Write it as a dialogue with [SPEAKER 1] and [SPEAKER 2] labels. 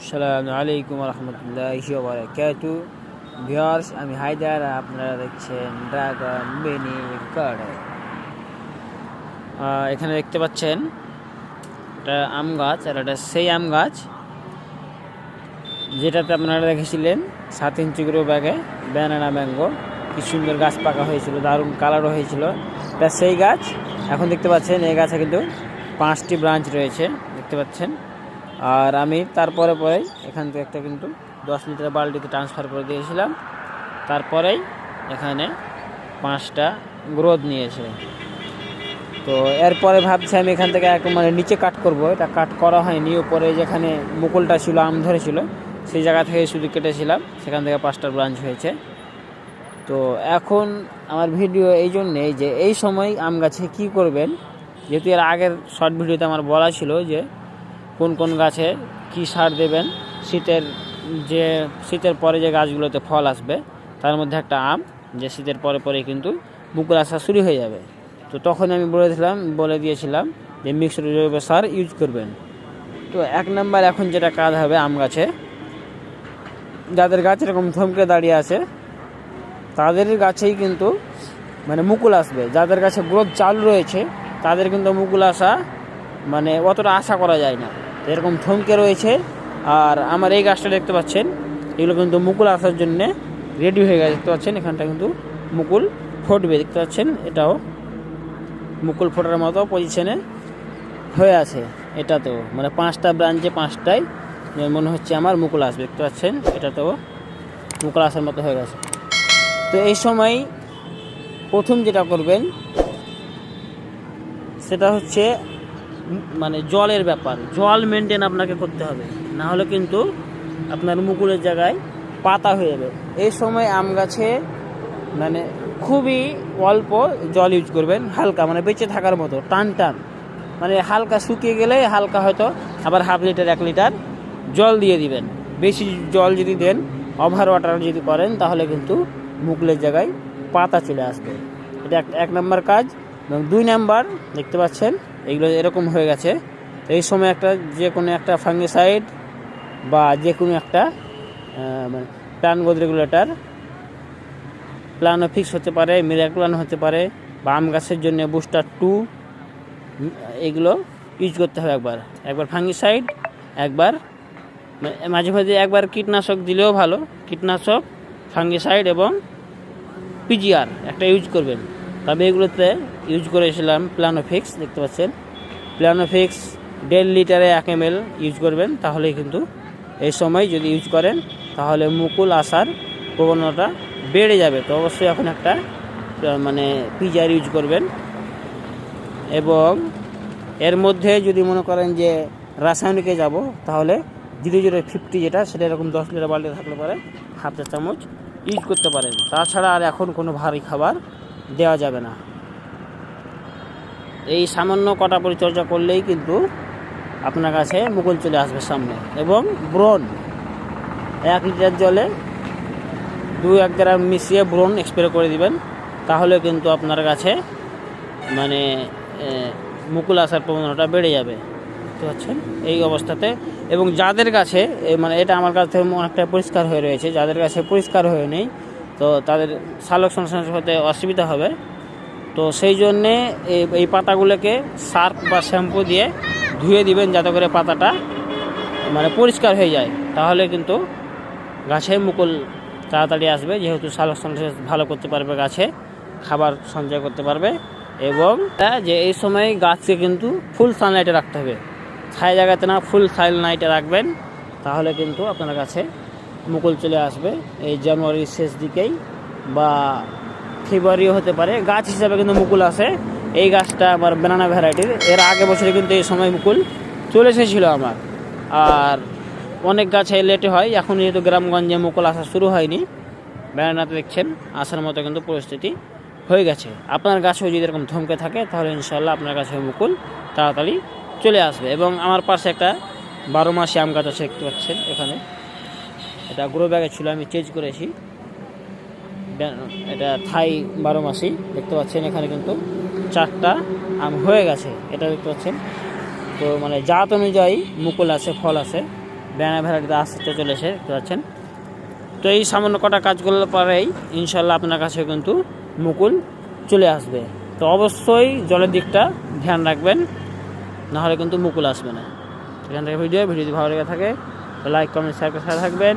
[SPEAKER 1] আসসালামু আলাইকুম রহমতুল্লাহি বারাকাতু। ভিউয়ার্স, আমি হায়দার, আপনারা দেখছেন ড্রাগন মিনি গার্ডেন। এখানে দেখতে পাচ্ছেন এটা আম গাছ, আর এটা সেই আম গাছ যেটাতে আপনারা দেখেছিলেন সাত ইঞ্চি করে ব্যাগে ব্যানানা ম্যাঙ্গো। কি সুন্দর গাছ পাকা হয়েছিল, দারুণ কালারও হয়েছিল। এটা সেই গাছ, এখন দেখতে পাচ্ছেন এই গাছে কিন্তু পাঁচটি ব্রাঞ্চ রয়েছে, দেখতে পাচ্ছেন। আর আমি তারপরে পরে এখান থেকে একটা কিন্তু দশ লিটার বালতিতে ট্রান্সফার করে দিয়েছিলাম। তারপরেই এখানে পাঁচটা গ্রোথ নিয়েছে। তো এরপরে ভাবছি আমি এখান থেকে এক মানে নিচে কাট করব। এটা কাট করা হয়নি। উপরে যেখানে মুকুলটা ছিল, আম ধরেছিল, সেই জায়গা থেকে শুধু কেটেছিলাম। সেখান থেকে পাঁচটা ব্রাঞ্চ হয়েছে। তো এখন আমার ভিডিও এই জন্যেই যে এই সময় আম গাছে কী করবেন? যেহেতু এর আগের শর্ট ভিডিওতে আমার বলা ছিল যে কোন কোন গাছে কি সার দেবেন, শীতের যে, শীতের পরে যে গাছগুলোতে ফল আসবে, তার মধ্যে একটা আম, যে শীতের পরে পরে কিন্তু মুকুল আসা শুরু হয়ে যাবে। তো তখন আমি বলেছিলাম বলে দিয়েছিলাম যে মিক্সড জৈব সার ইউজ করবেন। তো এক নাম্বার এখন যেটা কাজ হবে আম গাছে, যাদের গাছ এরকম থমকে দাঁড়িয়ে আছে, তাদের গাছেই কিন্তু মানে মুকুল আসবে। যাদের কাছে গ্রোথ চালু রয়েছে, তাদের কিন্তু মুকুল আসা মানে অতটা আশা করা যায় না। এরকম থমকে রয়েছে। আর আমার এই গাছটা দেখতে পাচ্ছেন, এগুলো কিন্তু মুকুল আসার জন্যে রেডি হয়ে গেছে। দেখতে পাচ্ছেন, এখানটা কিন্তু মুকুল ফুটবে। দেখতে পাচ্ছেন, এটাও মুকুল ফোটার মতো পজিশনে হয়ে আছে। এটাতেও মানে পাঁচটা ব্রাঞ্চে পাঁচটায় মনে হচ্ছে আমার মুকুল আসবে। দেখতে পাচ্ছেন এটাতেও মুকুল আসার মতো হয়ে গেছে। তো এই সময় প্রথম যেটা করবেন, সেটা হচ্ছে মানে জলের ব্যাপার, জল মেনটেন আপনাকে করতে হবে। না হলে কিন্তু আপনার মুকুলের জায়গায় পাতা হয়ে যাবে। এই সময় আম গাছে মানে খুবই অল্প জল ইউজ করবেন, হালকা মানে বেঁচে থাকার মতো, টান টান। মানে হালকা শুকিয়ে গেলে হালকা হয়তো আবার হাফ লিটার এক লিটার জল দিয়ে দিবেন। বেশি জল যদি দেন ওভার ওয়াটার যদি করেন, তাহলে কিন্তু মুকুলের জায়গায় পাতা চলে আসবে। এটা এক এক নম্বর কাজ। এবং দুই নাম্বার, দেখতে পাচ্ছেন এগুলো এরকম হয়ে গেছে। তো এই সময় একটা যে কোনো একটা ফাঙ্গিসাইড বা যে কোনো একটা মানে প্ল্যান গোদ রেগুলেটার প্ল্যানও ফিক্স হতে পারে মিরাক্লান হতে পারে বা আম গাছের জন্য বুস্টার টু এগুলো ইউজ করতে হবে একবার। একবার ফাঙ্গিসাইড একবার মাঝে মাঝে একবার কীটনাশক দিলেও ভালো। কীটনাশক ফাঙ্গিসাইড এবং পিজিআর একটা ইউজ করবেন। তবে এগুলোতে ইউজ করেছিলাম প্ল্যানোফিক্স দেখতে পাচ্ছেন। প্ল্যানোফিক্স দেড় লিটারে এক এম ইউজ করবেন, তাহলেই কিন্তু এই সময় যদি ইউজ করেন, তাহলে মুকুল আসার প্রবণতা বেড়ে যাবে। তো অবশ্যই এখন একটা মানে পিজিআর ইউজ করবেন। এবং এর মধ্যে যদি মনে করেন যে রাসায়নিকে যাব, তাহলে জিরো জিরো ফিফটি যেটা, সেটা এরকম দশ লিটার বাল্টি থাকলে পরে হাফ চা চামচ ইউজ করতে পারেন। তাছাড়া আর এখন কোনো ভারী খাবার দেওয়া যাবে না। এই সামান্য কটা পরিচর্যা করলেই কিন্তু আপনার কাছে মুকুল চলে আসবে সামনে। এবং ব্রণ, এক লিটার জলে দু এক গ্রাম মিশিয়ে ব্রণ স্প্রে করে দিবেন, তাহলে কিন্তু আপনার কাছে মানে মুকুল আসার প্রবণতা বেড়ে যাবে। বুঝতে পারছেন? এই অবস্থাতে এবং যাদের কাছে মানে এটা আমার কাছ অনেকটা পরিষ্কার হয়ে রয়েছে, যাদের কাছে পরিষ্কার হয়ে নেই তো তাদের সালোক সংশ্লেষ হতে অসুবিধা হবে। তো সেই জন্যে এই- পাতাগুলোকে সার্ফ বা শ্যাম্পু দিয়ে ধুয়ে দিবেন যাতে করে পাতাটা মানে পরিষ্কার হয়ে যায়। তাহলে কিন্তু গাছে মুকুল তাড়াতাড়ি আসবে, যেহেতু সালোক সংশ্লেষ ভালো করতে পারবে গাছে, খাবার সঞ্চয় করতে পারবে এবং যে এই সময় গাছকে কিন্তু ফুল সানলাইটে রাখতে হবে। ছায়া জায়গাতে না ফুল সানলাইটে রাখবেন, তাহলে কিন্তু আপনার কাছে মুকুল চলে আসবে এই জানুয়ারির শেষ দিকেই বা ফেব্রুয়ারিও হতে পারে। গাছ হিসাবে কিন্তু মুকুল আসে এই গাছটা আমার ব্যানানা ভ্যারাইটির এর আগে বছরে কিন্তু এই সময় মুকুল চলে এসেছিল আমার। আর অনেক গাছে লেটে হয়। এখন যেহেতু গ্রামগঞ্জে মুকুল আসা শুরু হয়নি বেড়ানাতে দেখছেন, আসার মতো কিন্তু পরিস্থিতি হয়ে গেছে। আপনার গাছেও যদি এরকম থমকে থাকে, তাহলে ইনশাল্লাহ আপনার কাছে মুকুল তাড়াতাড়ি চলে আসবে। এবং আমার পাশে একটা বারো মাসে আম গাছ আছে, দেখতে পাচ্ছেন এখানে। এটা গ্রো ব্যাগে ছিল, আমি চেঞ্জ করেছি। এটা থাই বারো মাসি, দেখতে পাচ্ছেন এখানে কিন্তু চারটা আম হয়ে গেছে, এটা দেখতে পাচ্ছেন। তো মানে জাত অনুযায়ী মুকুল আছে, ফল আছে ব্যানা ভ্যারাইটিতে আস্তে চলেছে, দেখতে পাচ্ছেন। তো এই সামান্য কটা কাজ করলে পরেই ইনশাল্লাহ আপনার কাছে কিন্তু মুকুল চলে আসবে। তো অবশ্যই জলের দিকটা ধ্যান রাখবেন, নাহলে কিন্তু মুকুল আসবে না। এখান থেকে ভিডিও ভিডিও যদি ভালো লেগে থাকে লাইক কমেন্ট শেয়ার করে থাকবেন।